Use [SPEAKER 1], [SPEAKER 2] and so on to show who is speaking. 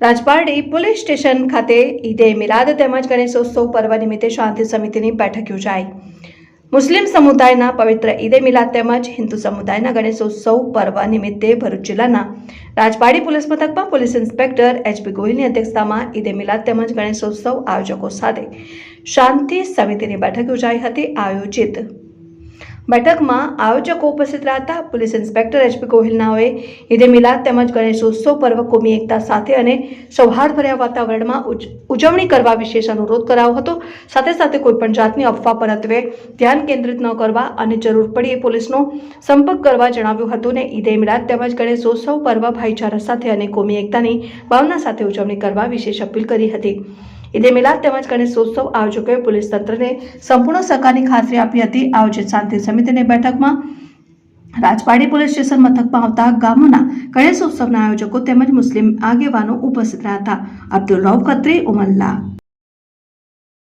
[SPEAKER 1] Rajpardi police station ખાતે ઈદે મિલાદ તેમજ ગણેશોત્સવ પર્વ નિમિત્તે શાંતિ સમિતિની બેઠક યોજાઈ. મુસ્લિમ સમુદાયના પવિત્ર ઈદે મિલાદ તેમજ હિન્દુ સમુદાયના ગણેશોત્સવ પર્વ નિમિત્તે ભરૂચ જિલ્લાના રાજપારડી પોલીસ મથકમાં પોલીસ ઇન્સ્પેક્ટર એચપી ગોહિલની અધ્યક્ષતામાં ઈદે મિલાદ તેમજ ગણેશોત્સવ આયોજકો સાથે શાંતિ સમિતિની બેઠક યોજાઈ હતી. આયોજિત બેઠકમાં આયોજકો ઉપસ્થિત હતા પોલીસ ઇન્સ્પેક્ટર એચપી ગોહિલનાઓએ ઈદે મિલાદ તેમજ ગણેશોત્સવ પર્વ કોમી એકતા સાથે અને સૌહાર્દભર્યા વાતાવરણમાં ઉજવણી કરવા વિશેષ અનુરોધ કરાયો હતો. સાથે સાથે કોઈપણ જાતની અફવા પરત્વે ધ્યાન કેન્દ્રિત ન કરવા અને જરૂર પડીએ પોલીસનો સંપર્ક કરવા જણાવ્યું હતું ને ઈદે મિલાદ તેમજ ગણેશોત્સવ પર્વ ભાઈચારા સાથે અને કોમી એકતાની ભાવના સાથે ઉજવણી કરવા વિશેષ અપીલ કરી હતી. ઈદે મિલાદ તેમજ ગણેશોત્સવ આયોજકોએ પોલીસ તંત્રને સંપૂર્ણ સહકારની ખાતરી આપી હતી. આયોજિત શાંતિ સમિતિની બેઠકમાં રાજપાડી પોલીસ સ્ટેશન મથકમાં આવતા ગામોના ગણેશોત્સવના આયોજકો તેમજ મુસ્લિમ આગેવાનો ઉપસ્થિત રહ્યા હતા. અબ્દુલ રૌફ ખત્રી ઉમલ્લા